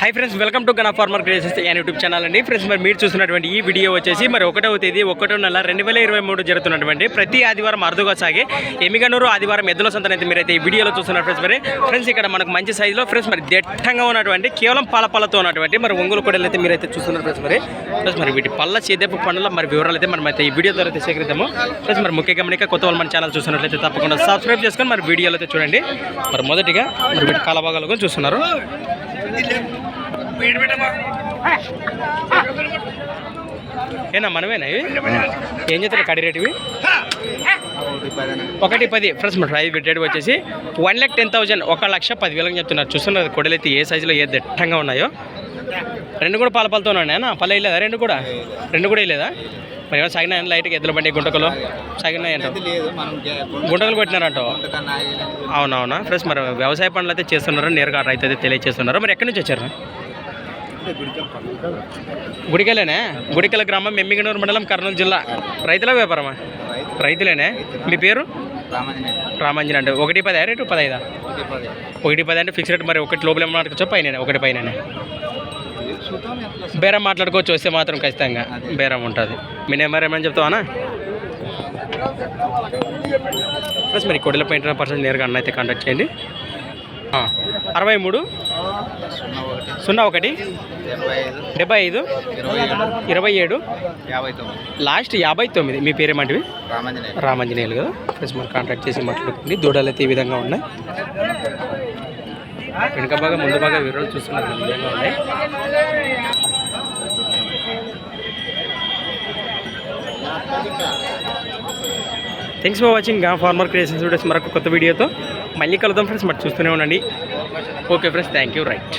High friends welcome to Gana farmer creations and YouTube channel అండి. Friends మరి మీరు చూస్తున్నటువంటి ఈ వీడియో వచ్చేసి మరి ఒకటవ తేదీ ఒకటో నెల రెండు వేల ఇరవై మూడు జరుగుతున్నటువంటి ప్రతి ఆదివారం అరుదుగా సాగే ఎమిగనూరు ఆదివారం ఎద్దుల సంతనైతే మీరైతే ఈ వీడియోలో చూస్తున్నారు ఫ్రెండ్స్ మరి ఫ్రెండ్స్ ఇక్కడ మనకు మంచి సైజులో ఫ్రెండ్స్ మరి దట్టంగా ఉన్నటువంటి కేవలం పాల పళ్ళతో ఉన్నటువంటి మరి ఒంగులు కొడలు అయితే మీరైతే చూస్తున్నారు ఫ్రెండ్స్ మరి ఫ్రెండ్స్ మరి వీటి పళ్ళ చేదేపు పనుల మరి వివరాలు అయితే మనం అయితే ఈ వీడియో ద్వారా అయితే సేకరిద్దాము. ఫ్రెండ్స్ మరి ముఖ్య గమనిక కొత్త వాళ్ళు మన ఛానల్ చూస్తున్నట్లయితే తప్పకుండా సబ్స్క్రైబ్ చేసుకొని మరి వీడియోలో అయితే చూడండి. మరి మొదటిగా మరి వీటి కాల కూడా చూస్తున్నారు. ఏనా మనమేనా ఇవి? ఏం చేస్తారు కడి రేటు ఇవి? ఒకటి పది. ఫ్రెండ్స్ మన ప్రైస్ రేట్ వచ్చేసి వన్ ల్యాక్ టెన్ థౌసండ్ ఒక లక్ష పదివేలకు చెప్తున్నారు. చూస్తున్నారు కొడలు అయితే ఏ సైజులో ఏ దట్టంగా ఉన్నాయో. రెండు కూడా పాల పాలతో ఉన్నాయి? పల్లె వేయలేదా రెండు కూడా. రెండు కూడా వేయలేదా మరి సాగినా లైట్గా ఎద్దుల బండి గుంటకలు. సాగినాయంట గుంటకలు పెట్టినారంట అవునవునా? ఫ్రెండ్స్ మరి వ్యవసాయ పనులు అయితే చేస్తున్నారు? నేరుగా రైతు అయితే తెలియజేస్తున్నారు మరి ఎక్కడి నుంచి వచ్చారు? గుడికెళ్ళేనే? గుడికెళ్ళ గ్రామం మెమ్మిగనూరు మండలం కర్నూలు జిల్లా. రైతుల వ్యాపారమా? రైతులేనే? మీ పేరు? రామాంజన్ అంటే ఒకటి పది రేటు? పదైదా? ఒకటి పది. అంటే ఫిక్స్ రేట్ మరి ఒకటి లోపల మాట్లాడుకోవచ్చు పైన ఒకటి పైన బేరం మాట్లాడుకోవచ్చు వస్తే మాత్రం ఖచ్చితంగా బేరం ఉంటుంది. మీ నెంబర్ ఏమని చెప్తావానా ప్లస్ మరి కొడిలో పెయింట్ పర్సన్ నేరుగా అన్న అయితే కాంటాక్ట్ చేయండి. అరవై మూడు సున్నా ఒకటి డెబ్బై ఐదు ఇరవై ఏడు లాస్ట్ యాభై తొమ్మిది. మీ పేరేమంటివి రామాంజనేయ రామాంజనేయులు కదా. ప్లస్ మరి కాంటాక్ట్ చేసి మాట్లాడుతుంది దూడలు అయితే ఈ విధంగా ఉన్నాయి. వెనుక బాగా ముందు బాగా వివరాలు చూస్తున్నారు ఈ విధంగా ఉన్నాయి. Thanks for watching farmer creations videos మరొక కొత్త వీడియోతో మళ్ళీ కలుద్దాం ఫ్రెండ్స్ మరి చూస్తూనే ఉండండి. Okay friends thank you right